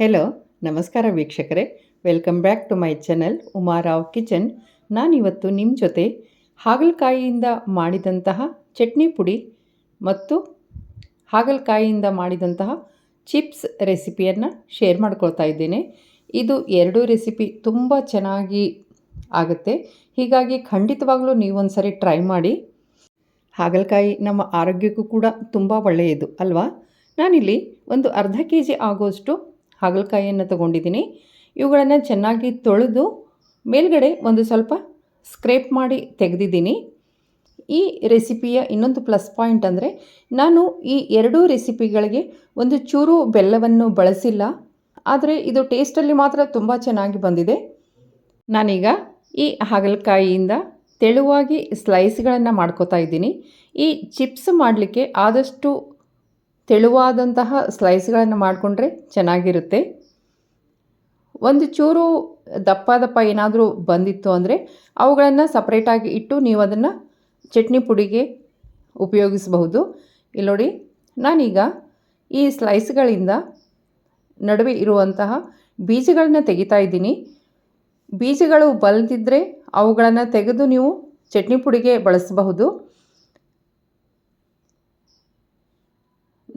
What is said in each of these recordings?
Hello ನಮಸ್ಕಾರ ವೀಕ್ಷಕರೇ. Welcome back to my channel Uma Rao kitchen ನಾನಿವತ್ತು ನಿಮ್ಮ ಜೊತೆ ಹಾಗಲಕಾಯಿಯಿಂದ ಮಾಡಿದಂತಹ ಚಟ್ನಿ ಪುಡಿ ಮತ್ತು ಹಾಗಲಕಾಯಿಯಿಂದ ಮಾಡಿದಂತಹ ಚಿಪ್ಸ್ ರೆಸಿಪಿಯನ್ನು ಶೇರ್ ಮಾಡ್ಕೊಳ್ತಾ ಇದ್ದೇನೆ. ಇದು ಎರಡೂ ರೆಸಿಪಿ ತುಂಬ ಚೆನ್ನಾಗಿ ಆಗುತ್ತೆ. ಹೀಗಾಗಿ ಖಂಡಿತವಾಗಲೂ ನೀವೊಂದು ಸರಿ ಟ್ರೈ ಮಾಡಿ. ಹಾಗಲಕಾಯಿ ನಮ್ಮ ಆರೋಗ್ಯಕ್ಕೂ ಕೂಡ ತುಂಬ ಒಳ್ಳೆಯದು, ಅಲ್ವಾ? ನಾನಿಲ್ಲಿ ಒಂದು ಅರ್ಧ ಕೆ ಜಿ ಆಗೋಷ್ಟು ಹಾಗಲಕಾಯಿಯನ್ನು ತಗೊಂಡಿದ್ದೀನಿ. ಇವುಗಳನ್ನು ಚೆನ್ನಾಗಿ ತೊಳೆದು ಮೇಲ್ಗಡೆ ಒಂದು ಸ್ವಲ್ಪ ಸ್ಕ್ರೇಪ್ ಮಾಡಿ ತೆಗೆದಿದ್ದೀನಿ. ಈ ರೆಸಿಪಿಯ ಇನ್ನೊಂದು ಪ್ಲಸ್ ಪಾಯಿಂಟ್ ಅಂದರೆ ನಾನು ಈ ಎರಡೂ ರೆಸಿಪಿಗಳಿಗೆ ಒಂದು ಚೂರು ಬೆಲ್ಲವನ್ನು ಬಳಸಿಲ್ಲ. ಆದರೆ ಇದು ಟೇಸ್ಟಲ್ಲಿ ಮಾತ್ರ ತುಂಬ ಚೆನ್ನಾಗಿ ಬಂದಿದೆ. ನಾನೀಗ ಈ ಹಾಗಲಕಾಯಿಯಿಂದ ತೆಳುವಾಗಿ ಸ್ಲೈಸ್ಗಳನ್ನು ಮಾಡ್ಕೋತಾ ಇದ್ದೀನಿ. ಈ ಚಿಪ್ಸ್ ಮಾಡಲಿಕ್ಕೆ ಆದಷ್ಟು ತೆಳುವಾದಂತಹ ಸ್ಲೈಸ್ಗಳನ್ನು ಮಾಡಿಕೊಂಡ್ರೆ ಚೆನ್ನಾಗಿರುತ್ತೆ. ಒಂದು ಚೂರು ದಪ್ಪ ದಪ್ಪ ಏನಾದರೂ ಬಂದಿತ್ತು ಅಂದರೆ ಅವುಗಳನ್ನು ಸಪ್ರೇಟಾಗಿ ಇಟ್ಟು ನೀವು ಅದನ್ನು ಚಟ್ನಿ ಪುಡಿಗೆ ಉಪಯೋಗಿಸಬಹುದು. ಇಲ್ಲಿ ನೋಡಿ, ನಾನೀಗ ಈ ಸ್ಲೈಸ್ಗಳಿಂದ ನಡುವೆ ಇರುವಂತಹ ಬೀಜಗಳನ್ನ ತೆಗಿತಾ ಇದ್ದೀನಿ. ಬೀಜಗಳು ಬಲ್ದಿದ್ದರೆ ಅವುಗಳನ್ನು ತೆಗೆದು ನೀವು ಚಟ್ನಿ ಪುಡಿಗೆ ಬಳಸಬಹುದು.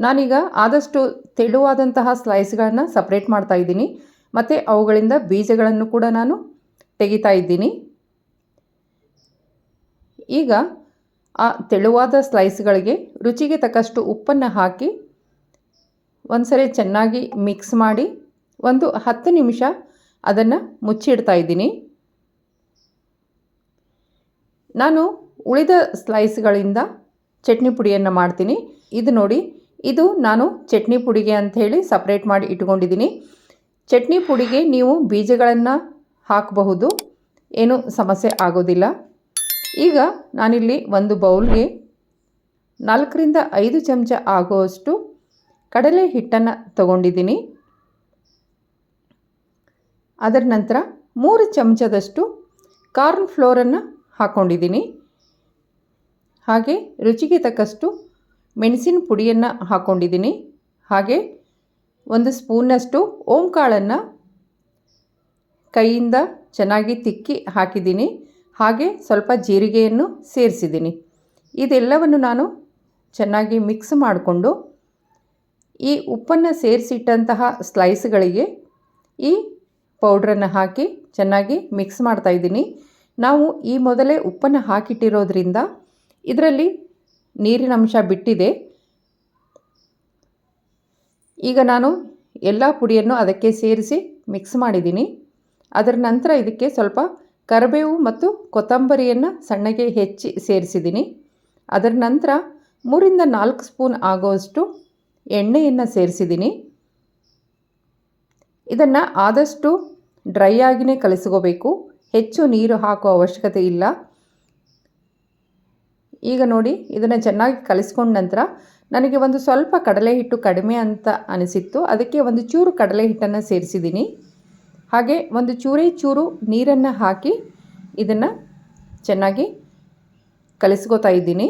ನಾನೀಗ ಆದಷ್ಟು ತೆಳುವಾದಂತಹ ಸ್ಲೈಸ್ಗಳನ್ನು ಸಪ್ರೇಟ್ ಮಾಡ್ತಾ ಇದ್ದೀನಿ. ಮತ್ತು ಅವುಗಳಿಂದ ಬೀಜಗಳನ್ನು ಕೂಡ ನಾನು ತೆಗಿತಾ ಇದ್ದೀನಿ. ಈಗ ಆ ತೆಳುವಾದ ಸ್ಲೈಸ್ಗಳಿಗೆ ರುಚಿಗೆ ತಕ್ಕಷ್ಟು ಉಪ್ಪನ್ನು ಹಾಕಿ ಒಂದ್ಸರಿ ಚೆನ್ನಾಗಿ ಮಿಕ್ಸ್ ಮಾಡಿ ಒಂದು ಹತ್ತು ನಿಮಿಷ ಅದನ್ನು ಮುಚ್ಚಿಡ್ತಾ ಇದ್ದೀನಿ. ನಾನು ಉಳಿದ ಸ್ಲೈಸ್ಗಳಿಂದ ಚಟ್ನಿ ಪುಡಿಯನ್ನು ಮಾಡ್ತೀನಿ. ಇದು ನೋಡಿ ಇದು ನಾನು ಚಟ್ನಿ ಪುಡಿಗೆ ಅಂಥೇಳಿ ಸಪ್ರೇಟ್ ಮಾಡಿ ಇಟ್ಕೊಂಡಿದ್ದೀನಿ. ಚಟ್ನಿ ಪುಡಿಗೆ ನೀವು ಬೀಜಗಳನ್ನು ಹಾಕಬಹುದು. ಏನೂ ಸಮಸ್ಯೆ ಆಗೋದಿಲ್ಲ. ಈಗ ನಾನಿಲ್ಲಿ ಒಂದು ಬೌಲ್ಗೆ ನಾಲ್ಕರಿಂದ ಐದು ಚಮಚ ಆಗುವಷ್ಟು ಕಡಲೆ ಹಿಟ್ಟನ್ನು ತಗೊಂಡಿದ್ದೀನಿ. ಅದರ ನಂತರ ಮೂರು ಚಮಚದಷ್ಟು ಕಾರ್ನ್ ಫ್ಲೋರನ್ನು ಹಾಕ್ಕೊಂಡಿದ್ದೀನಿ ಹಾಗೆ ರುಚಿಗೆ ತಕ್ಕಷ್ಟು ಮೆಣಸಿನ ಪುಡಿಯನ್ನು ಹಾಕ್ಕೊಂಡಿದ್ದೀನಿ ಹಾಗೆ ಒಂದು ಸ್ಪೂನಷ್ಟು ಓಂ ಕಾಳನ್ನು ಕೈಯಿಂದ ಚೆನ್ನಾಗಿ ತಿಕ್ಕಿ ಹಾಕಿದ್ದೀನಿ. ಹಾಗೆ ಸ್ವಲ್ಪ ಜೀರಿಗೆಯನ್ನು ಸೇರಿಸಿದ್ದೀನಿ. ಇದೆಲ್ಲವನ್ನು ನಾನು ಚೆನ್ನಾಗಿ ಮಿಕ್ಸ್ ಮಾಡಿಕೊಂಡು ಈ ಉಪ್ಪನ್ನು ಸೇರಿಸಿಟ್ಟಂತಹ ಸ್ಲೈಸ್ಗಳಿಗೆ ಈ ಪೌಡ್ರನ್ನು ಹಾಕಿ ಚೆನ್ನಾಗಿ ಮಿಕ್ಸ್ ಮಾಡ್ತಾಯಿದ್ದೀನಿ ನಾವು ಈ ಮೊದಲೇ ಉಪ್ಪನ್ನು ಹಾಕಿಟ್ಟಿರೋದ್ರಿಂದ ಇದರಲ್ಲಿ ನೀರಿನ ಅಂಶ ಬಿಟ್ಟಿದೆ. ಈಗ ನಾನು ಎಲ್ಲ ಪುಡಿಯನ್ನು ಅದಕ್ಕೆ ಸೇರಿಸಿ ಮಿಕ್ಸ್ ಮಾಡಿದ್ದೀನಿ. ಅದರ ನಂತರ ಇದಕ್ಕೆ ಸ್ವಲ್ಪ ಕರಿಬೇವು ಮತ್ತು ಕೊತ್ತಂಬರಿಯನ್ನು ಸಣ್ಣಗೆ ಹೆಚ್ಚಿ ಸೇರಿಸಿದ್ದೀನಿ. ಅದರ ನಂತರ ಮೂರಿಂದ ನಾಲ್ಕು ಸ್ಪೂನ್ ಆಗುವಷ್ಟು ಎಣ್ಣೆಯನ್ನು ಸೇರಿಸಿದ್ದೀನಿ. ಇದನ್ನು ಆದಷ್ಟು ಡ್ರೈ ಆಗಿಯೇ ಕಲಿಸ್ಕೋಬೇಕು. ಹೆಚ್ಚು ನೀರು ಹಾಕುವ ಅವಶ್ಯಕತೆ ಇಲ್ಲ. ಈಗ ನೋಡಿ, ಇದನ್ನು ಚೆನ್ನಾಗಿ ಕಲಿಸ್ಕೊಂಡ ನಂತರ ನನಗೆ ಒಂದು ಸ್ವಲ್ಪ ಕಡಲೆ ಹಿಟ್ಟು ಕಡಿಮೆ ಅಂತ ಅನಿಸಿತ್ತು. ಅದಕ್ಕೆ ಒಂದು ಚೂರು ಕಡಲೆ ಹಿಟ್ಟನ್ನು ಸೇರಿಸಿದ್ದೀನಿ. ಹಾಗೆ ಒಂದು ಚೂರೇ ಚೂರು ನೀರನ್ನು ಹಾಕಿ ಇದನ್ನು ಚೆನ್ನಾಗಿ ಕಲಿಸ್ಕೋತಾ ಇದ್ದೀನಿ.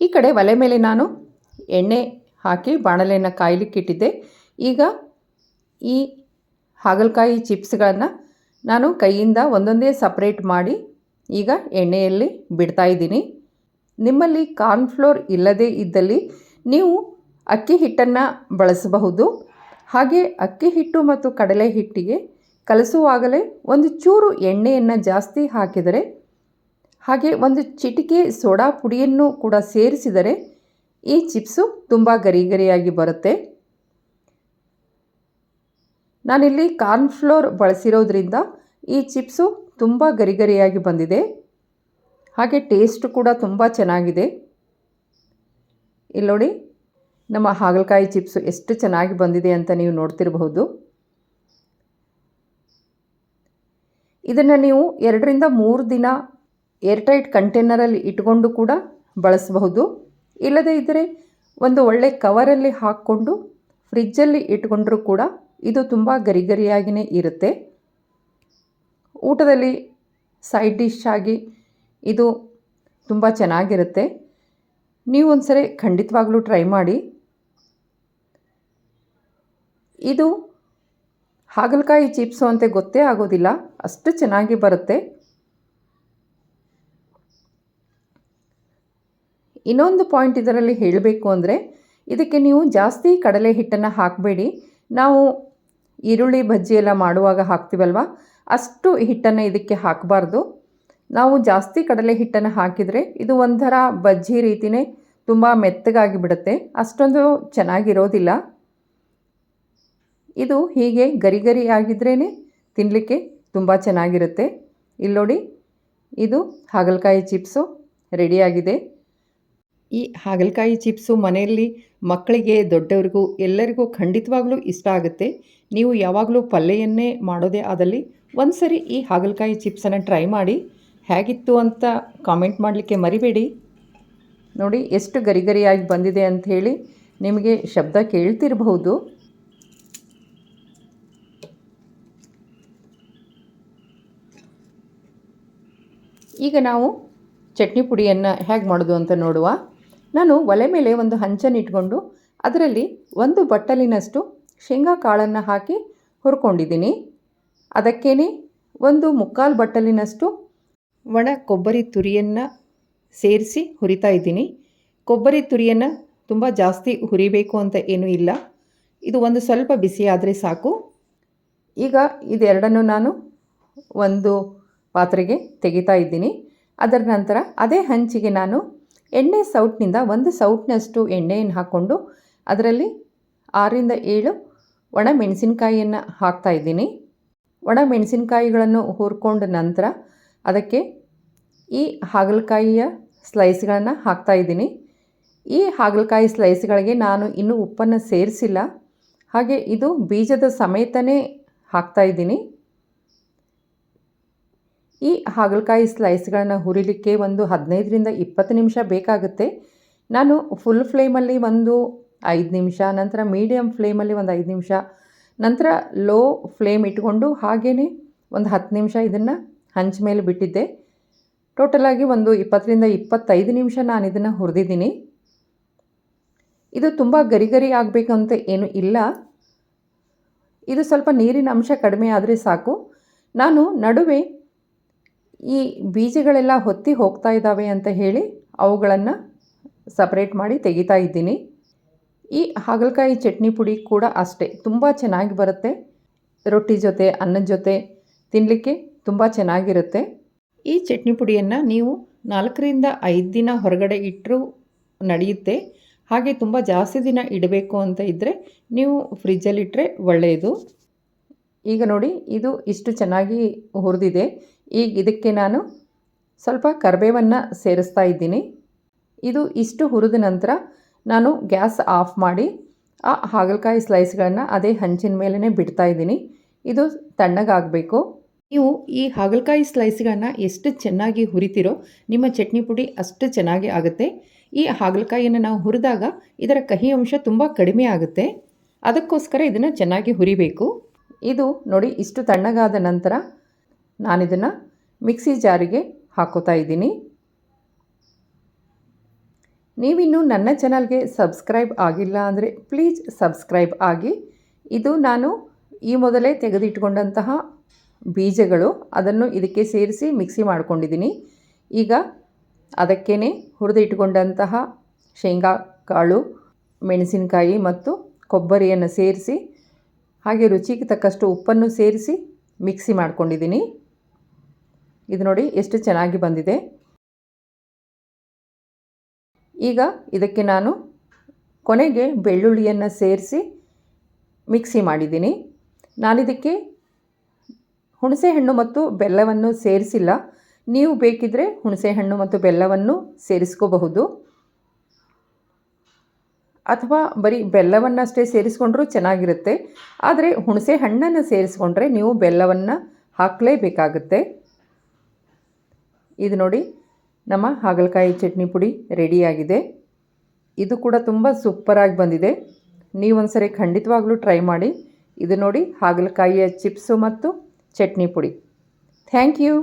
ಈ ಕಡೆ ಒಲೆ ಮೇಲೆ ನಾನು ಎಣ್ಣೆ ಹಾಕಿ ಬಾಣಲೆಯನ್ನು ಕಾಯಲಿಕ್ಕಿಟ್ಟಿದ್ದೆ ಈಗ ಈ ಹಾಗಲಕಾಯಿ ಚಿಪ್ಸ್ಗಳನ್ನು ನಾನು ಕೈಯಿಂದ ಒಂದೊಂದೇ ಸಪ್ರೇಟ್ ಮಾಡಿ ಈಗ ಎಣ್ಣೆಯಲ್ಲಿ ಬಿಡ್ತಾ ಇದ್ದೀನಿ. ನಿಮ್ಮಲ್ಲಿ ಕಾರ್ನ್ಫ್ಲೋರ್ ಇಲ್ಲದೇ ಇದ್ದಲ್ಲಿ ನೀವು ಅಕ್ಕಿ ಹಿಟ್ಟನ್ನು ಬಳಸಬಹುದು. ಹಾಗೆ ಅಕ್ಕಿ ಹಿಟ್ಟು ಮತ್ತು ಕಡಲೆ ಹಿಟ್ಟಿಗೆ ಕಲಸುವಾಗಲೇ ಒಂದು ಚೂರು ಎಣ್ಣೆಯನ್ನು ಜಾಸ್ತಿ ಹಾಕಿದರೆ, ಹಾಗೆ ಒಂದು ಚಿಟಿಕೆ ಸೋಡಾ ಪುಡಿಯನ್ನು ಕೂಡ ಸೇರಿಸಿದರೆ ಈ ಚಿಪ್ಸು ತುಂಬ ಗರಿಗರಿಯಾಗಿ ಬರುತ್ತೆ. ನಾನಿಲ್ಲಿ ಕಾರ್ನ್ಫ್ಲೋರ್ ಬಳಸಿರೋದ್ರಿಂದ ಈ ಚಿಪ್ಸು ತುಂಬ ಗರಿಗರಿಯಾಗಿ ಬಂದಿದೆ. ಹಾಗೆ ಟೇಸ್ಟ್ ಕೂಡ ತುಂಬ ಚೆನ್ನಾಗಿದೆ. ಇಲ್ಲಿ ನೋಡಿ ನಮ್ಮ ಹಾಗಲಕಾಯಿ ಚಿಪ್ಸು ಎಷ್ಟು ಚೆನ್ನಾಗಿ ಬಂದಿದೆ ಅಂತ ನೀವು ನೋಡ್ತಿರಬಹುದು. ಇದನ್ನು ನೀವು ಎರಡರಿಂದ ಮೂರು ದಿನ ಏರ್ಟೈಟ್ ಕಂಟೈನರಲ್ಲಿ ಇಟ್ಕೊಂಡು ಕೂಡ ಬಳಸಬಹುದು. ಇಲ್ಲದೇ ಇದ್ದರೆ ಒಂದು ಒಳ್ಳೆ ಕವರಲ್ಲಿ ಹಾಕ್ಕೊಂಡು ಫ್ರಿಜ್ಜಲ್ಲಿ ಇಟ್ಕೊಂಡ್ರೂ ಕೂಡ ಇದು ತುಂಬ ಗರಿಗರಿಯಾಗಿಯೇ ಇರುತ್ತೆ. ಊಟದಲ್ಲಿ ಸೈಡ್ ಡಿಶ್ ಆಗಿ ಇದು ತುಂಬ ಚೆನ್ನಾಗಿರುತ್ತೆ. ನೀವು ಒಂದು ಸರಿ ಖಂಡಿತವಾಗ್ಲೂ ಟ್ರೈ ಮಾಡಿ. ಇದು ಹಾಗಲಕಾಯಿ ಚಿಪ್ಸು ಅಂತ ಗೊತ್ತೇ ಆಗೋದಿಲ್ಲ, ಅಷ್ಟು ಚೆನ್ನಾಗಿ ಬರುತ್ತೆ. ಇನ್ನೊಂದು ಪಾಯಿಂಟ್ ಇದರಲ್ಲಿ ಹೇಳಬೇಕು ಅಂದರೆ, ಇದಕ್ಕೆ ನೀವು ಜಾಸ್ತಿ ಕಡಲೆ ಹಿಟ್ಟನ್ನು ಹಾಕಬೇಡಿ. ನಾವು ಈರುಳ್ಳಿ ಬಜ್ಜಿ ಎಲ್ಲ ಮಾಡುವಾಗ ಹಾಕ್ತೀವಲ್ವ? ಅಷ್ಟು ಹಿಟ್ಟನ್ನು ಇದಕ್ಕೆ ಹಾಕಬಾರ್ದು. ನಾವು ಜಾಸ್ತಿ ಕಡಲೆ ಹಿಟ್ಟನ್ನು ಹಾಕಿದರೆ ಇದು ಒಂಥರ ಬಜ್ಜಿ ರೀತಿಯೇ ತುಂಬ ಮೆತ್ತಗಾಗಿ ಬಿಡುತ್ತೆ. ಅಷ್ಟೊಂದು ಚೆನ್ನಾಗಿರೋದಿಲ್ಲ. ಇದು ಹೀಗೆ ಗರಿ ಗರಿ ಆಗಿದ್ರೇ ತಿನ್ನಲಿಕ್ಕೆ ತುಂಬ ಚೆನ್ನಾಗಿರುತ್ತೆ. ಇಲ್ಲಿ ನೋಡಿ, ಇದು ಹಾಗಲಕಾಯಿ ಚಿಪ್ಸು ರೆಡಿಯಾಗಿದೆ. ಈ ಹಾಗಲಕಾಯಿ ಚಿಪ್ಸು ಮನೆಯಲ್ಲಿ ಮಕ್ಕಳಿಗೆ, ದೊಡ್ಡವರಿಗೂ ಎಲ್ಲರಿಗೂ ಖಂಡಿತವಾಗ್ಲೂ ಇಷ್ಟ ಆಗುತ್ತೆ. ನೀವು ಯಾವಾಗಲೂ ಪಲ್ಯನ್ನೇ ಮಾಡೋದೇ ಆದಲ್ಲಿ ಒಂದು ಸರಿ ಈ ಹಾಗಲಕಾಯಿ ಚಿಪ್ಸನ್ನು ಟ್ರೈ ಮಾಡಿ ಹೇಗಿತ್ತು ಅಂತ ಕಾಮೆಂಟ್ ಮಾಡಲಿಕ್ಕೆ ಮರಿಬೇಡಿ. ನೋಡಿ, ಎಷ್ಟು ಗರಿಗರಿಯಾಗಿ ಬಂದಿದೆ ಅಂತ ಹೇಳಿ ನಿಮಗೆ ಶಬ್ದ ಕೇಳ್ತಿರಬಹುದು. ಈಗ ನಾವು ಚಟ್ನಿ ಪುಡಿಯನ್ನು ಹೇಗೆ ಮಾಡೋದು ಅಂತ ನೋಡುವ. ನಾನು ಒಲೆ ಮೇಲೆ ಒಂದು ಹಂಚನ್ನು ಇಟ್ಕೊಂಡು ಅದರಲ್ಲಿ ಒಂದು ಬಟ್ಟಲಿನಷ್ಟು ಶೇಂಗಾ ಕಾಳನ್ನು ಹಾಕಿ ಹುರ್ಕೊಂಡಿದ್ದೀನಿ. ಅದಕ್ಕೇನೆ ಒಂದು ಮುಕ್ಕಾಲು ಬಟ್ಟಲಿನಷ್ಟು ಒಣ ಕೊಬ್ಬರಿ ತುರಿಯನ್ನು ಸೇರಿಸಿ ಹುರಿತಾ ಇದ್ದೀನಿ. ಕೊಬ್ಬರಿ ತುರಿಯನ್ನು ತುಂಬ ಜಾಸ್ತಿ ಹುರಿಬೇಕು ಅಂತ ಏನೂ ಇಲ್ಲ. ಇದು ಒಂದು ಸ್ವಲ್ಪ ಬಿಸಿ ಆದರೆ ಸಾಕು. ಈಗ ಇದೆರಡನ್ನು ನಾನು ಒಂದು ಪಾತ್ರೆಗೆ ತೆಗಿತಾ ಇದ್ದೀನಿ. ಅದರ ನಂತರ ಅದೇ ಹಂಚಿಗೆ ನಾನು ಎಣ್ಣೆ ಸೌಟ್ನಿಂದ ಒಂದು ಸೌಟ್ನಷ್ಟು ಎಣ್ಣೆಯನ್ನು ಹಾಕ್ಕೊಂಡು ಅದರಲ್ಲಿ ಆರರಿಂದ ಏಳು ಒಣ ಮೆಣಸಿನಕಾಯಿಯನ್ನು ಹಾಕ್ತಾ ಇದ್ದೀನಿ. ಒಣ ಮೆಣಸಿನಕಾಯಿಗಳನ್ನು ಹುರ್ಕೊಂಡ ನಂತರ ಅದಕ್ಕೆ ಈ ಹಾಗಲಕಾಯಿಯ ಸ್ಲೈಸ್ಗಳನ್ನು ಹಾಕ್ತಾ ಇದ್ದೀನಿ. ಈ ಹಾಗಲಕಾಯಿ ಸ್ಲೈಸ್ಗಳಿಗೆ ನಾನು ಇನ್ನೂ ಉಪ್ಪನ್ನು ಸೇರಿಸಿಲ್ಲ. ಹಾಗೆ ಇದು ಬೀಜದ ಸಮೇತನೇ ಹಾಕ್ತಾ ಇದ್ದೀನಿ. ಈ ಹಾಗಲಕಾಯಿ ಸ್ಲೈಸ್ಗಳನ್ನು ಹುರಿಲಿಕ್ಕೆ ಒಂದು ಹದಿನೈದರಿಂದ ಇಪ್ಪತ್ತು ನಿಮಿಷ ಬೇಕಾಗುತ್ತೆ. ನಾನು ಫುಲ್ ಫ್ಲೇಮಲ್ಲಿ ಒಂದು ಐದು ನಿಮಿಷ, ನಂತರ ಮೀಡಿಯಮ್ ಫ್ಲೇಮಲ್ಲಿ ಒಂದು ಐದು ನಿಮಿಷ, ನಂತರ ಲೋ ಫ್ಲೇಮ್ ಇಟ್ಕೊಂಡು ಹಾಗೇ ಒಂದು ಹತ್ತು ನಿಮಿಷ ಇದನ್ನು ಹಂಚ ಮೇಲೆ ಬಿಟ್ಟಿದ್ದೆ. ಟೋಟಲಾಗಿ ಒಂದು ಇಪ್ಪತ್ತರಿಂದ ಇಪ್ಪತ್ತೈದು ನಿಮಿಷ ನಾನು ಇದನ್ನು ಹುರಿದಿದ್ದೀನಿ. ಇದು ತುಂಬ ಗರಿ ಗರಿ ಅಂತ ಏನು ಇಲ್ಲ. ಇದು ಸ್ವಲ್ಪ ನೀರಿನ ಅಂಶ ಕಡಿಮೆ ಆದರೆ ಸಾಕು. ನಾನು ನಡುವೆ ಈ ಬೀಜಗಳೆಲ್ಲ ಹೊತ್ತಿ ಹೋಗ್ತಾ ಇದ್ದಾವೆ ಅಂತ ಹೇಳಿ ಅವುಗಳನ್ನು ಸಪ್ರೇಟ್ ಮಾಡಿ ತೆಗಿತಾ ಇದ್ದೀನಿ. ಈ ಹಾಗಲಕಾಯಿ ಚಟ್ನಿ ಪುಡಿ ಕೂಡ ಅಷ್ಟೇ. ತುಂಬ ಚೆನ್ನಾಗಿ ಬರುತ್ತೆ. ರೊಟ್ಟಿ ಜೊತೆ ಅನ್ನದ ಜೊತೆ ತಿನ್ನಲಿಕ್ಕೆ ತುಂಬ ಚೆನ್ನಾಗಿರುತ್ತೆ. ಈ ಚಟ್ನಿ ಪುಡಿಯನ್ನು ನೀವು ನಾಲ್ಕರಿಂದ ಐದು ದಿನ ಹೊರಗಡೆ ಇಟ್ಟರೂ ನಡೆಯುತ್ತೆ. ಹಾಗೆ ತುಂಬ ಜಾಸ್ತಿ ದಿನ ಇಡಬೇಕು ಅಂತ ಇದ್ದರೆ ನೀವು ಫ್ರಿಜ್ಜಲ್ಲಿಟ್ಟರೆ ಒಳ್ಳೆಯದು ಈಗ ನೋಡಿ, ಇದು ಇಷ್ಟು ಚೆನ್ನಾಗಿ ಹುರಿದಿದೆ. ಈಗ ಇದಕ್ಕೆ ನಾನು ಸ್ವಲ್ಪ ಕರಿಬೇವನ್ನು ಸೇರಿಸ್ತಾ ಇದ್ದೀನಿ. ಇದು ಇಷ್ಟು ಹುರಿದ ನಂತರ ನಾನು ಗ್ಯಾಸ್ ಆಫ್ ಮಾಡಿ ಆ ಹಾಗಲಕಾಯಿ ಸ್ಲೈಸ್ಗಳನ್ನು ಅದೇ ಹಂಚಿನ ಮೇಲೇ ಬಿಡ್ತಾ ಇದ್ದೀನಿ. ಇದು ತಣ್ಣಗಾಗಬೇಕು. ನೀವು ಈ ಹಾಗಲಕಾಯಿ ಸ್ಲೈಸ್ಗಳನ್ನು ಎಷ್ಟು ಚೆನ್ನಾಗಿ ಹುರಿತಿರೋ ನಿಮ್ಮ ಚಟ್ನಿ ಪುಡಿ ಅಷ್ಟು ಚೆನ್ನಾಗಿ ಆಗುತ್ತೆ. ಈ ಹಾಗಲಕಾಯಿಯನ್ನು ನಾವು ಹುರಿದಾಗ ಇದರ ಕಹಿ ಅಂಶ ತುಂಬ ಕಡಿಮೆ ಆಗುತ್ತೆ. ಅದಕ್ಕೋಸ್ಕರ ಇದನ್ನು ಚೆನ್ನಾಗಿ ಹುರಿಬೇಕು. ಇದು ನೋಡಿ ಇಷ್ಟು ತಣ್ಣಗಾದ ನಂತರ ನಾನಿದನ್ನು ಮಿಕ್ಸಿ ಜಾರಿಗೆ ಹಾಕೋತಾ ಇದ್ದೀನಿ. ನೀವಿನ್ನೂ ನನ್ನ ಚಾನಲ್ಗೆ ಸಬ್ಸ್ಕ್ರೈಬ್ ಆಗಿಲ್ಲ ಅಂದರೆ ಪ್ಲೀಸ್ ಸಬ್ಸ್ಕ್ರೈಬ್ ಆಗಿ. ಇದು ನಾನು ಈ ಮೊದಲೇ ತೆಗೆದಿಟ್ಕೊಂಡಂತಹ ಬೀಜಗಳು, ಅದನ್ನು ಇದಕ್ಕೆ ಸೇರಿಸಿ ಮಿಕ್ಸಿ ಮಾಡ್ಕೊಂಡಿದ್ದೀನಿ. ಈಗ ಅದಕ್ಕೇ ಹುರಿದಿಟ್ಕೊಂಡಂತಹ ಶೇಂಗಾ, ಕಾಳು, ಮೆಣಸಿನಕಾಯಿ ಮತ್ತು ಕೊಬ್ಬರಿಯನ್ನು ಸೇರಿಸಿ, ಹಾಗೆ ರುಚಿಗೆ ತಕ್ಕಷ್ಟು ಉಪ್ಪನ್ನು ಸೇರಿಸಿ ಮಿಕ್ಸಿ ಮಾಡ್ಕೊಂಡಿದ್ದೀನಿ. ಇದು ನೋಡಿ ಎಷ್ಟು ಚೆನ್ನಾಗಿ ಬಂದಿದೆ. ಈಗ ಇದಕ್ಕೆ ನಾನು ಕೊನೆಗೆ ಬೆಳ್ಳುಳ್ಳಿಯನ್ನು ಸೇರಿಸಿ ಮಿಕ್ಸಿ ಮಾಡಿದ್ದೀನಿ. ನಾನಿದಕ್ಕೆ ಹುಣಸೆಹಣ್ಣು ಮತ್ತು ಬೆಲ್ಲವನ್ನು ಸೇರಿಸಿಲ್ಲ. ನೀವು ಬೇಕಿದ್ದರೆ ಹುಣಸೆಹಣ್ಣು ಮತ್ತು ಬೆಲ್ಲವನ್ನು ಸೇರಿಸ್ಕೋಬಹುದು. ಅಥವಾ ಬರೀ ಬೆಲ್ಲವನ್ನಷ್ಟೇ ಸೇರಿಸ್ಕೊಂಡ್ರೂ ಚೆನ್ನಾಗಿರುತ್ತೆ. ಆದರೆ ಹುಣಸೆ ಹಣ್ಣನ್ನು ಸೇರಿಸ್ಕೊಂಡ್ರೆ ನೀವು ಬೆಲ್ಲವನ್ನು ಹಾಕಲೇಬೇಕಾಗುತ್ತೆ. ಇದು ನೋಡಿ. ನಮ್ಮ ಹಾಗಲಕಾಯಿ ಚಟ್ನಿ ಪುಡಿ ರೆಡಿಯಾಗಿದೆ. ಇದು ಕೂಡ ತುಂಬ ಸೂಪರಾಗಿ ಬಂದಿದೆ. ನೀವೊಂದ್ಸರಿ ಖಂಡಿತವಾಗ್ಲೂ ಟ್ರೈ ಮಾಡಿ. ಇದು ನೋಡಿ ಹಾಗಲಕಾಯಿಯ ಚಿಪ್ಸು ಮತ್ತು ಚಟ್ನಿ ಪುಡಿ. Thank you.